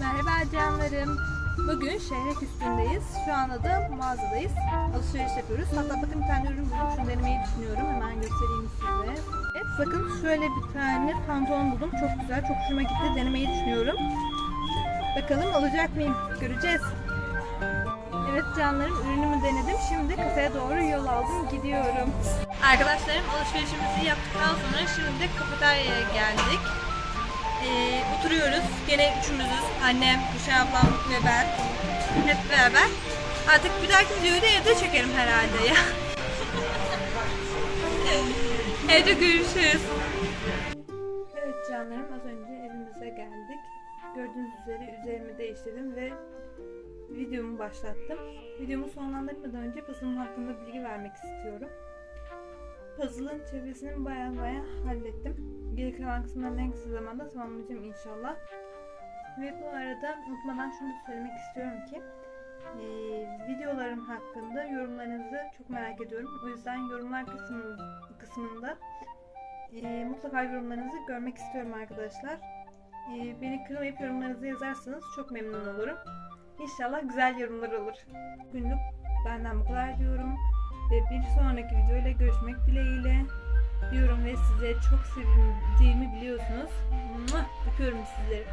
Merhaba canlarım. Bugün şehret üstündeyiz. Şu anda da mağazadayız. Alışveriş yapıyoruz. Hatta bakın bir tane ürün buldum. Şunu denemeyi düşünüyorum. Hemen göstereyim size. Evet bakın şöyle bir tane pantolon buldum. Çok güzel. Çok hoşuma gitti. Denemeyi düşünüyorum. Bakalım alacak mıyım? Göreceğiz. Evet canlarım ürünümü denedim. Şimdi kasaya doğru yol aldım. Gidiyorum. Arkadaşlarım alışverişimizi yaptıktan sonra şimdi de kafeteryaya geldik. Ee, oturuyoruz. Gene üçümüzüz. Annem, Gülşen ablam ve ben. Hep beraber. Artık bir dahaki videoyu da evde çekerim herhalde ya. evde görüşürüz. Evet canlarım az önce evimize geldik. Gördüğünüz üzere üzerimi değiştirdim ve videomu başlattım. Videomu sonlandırmadan önce puzzle'ım hakkında bilgi vermek istiyorum. Puzzle'ın çevresini baya baya hallettim. Geri kalan kısımlarını en kısa zamanda tamamlayacağım inşallah. Ve bu arada unutmadan şunu söylemek istiyorum ki eee, videolarım hakkında yorumlarınızı çok merak ediyorum. O yüzden yorumlar kısmı, kısmında eee, mutlaka yorumlarınızı görmek istiyorum arkadaşlar. Eee, beni kırmayıp yorumlarınızı yazarsanız çok memnun olurum. İnşallah güzel yorumlar olur. Günlük benden bu kadar diyorum. Ve bir sonraki videoyla görüşmek dileğiyle diyorum ve size çok sevindiğimi biliyorsunuz. Öpüyorum sizleri.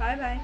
Bay bay.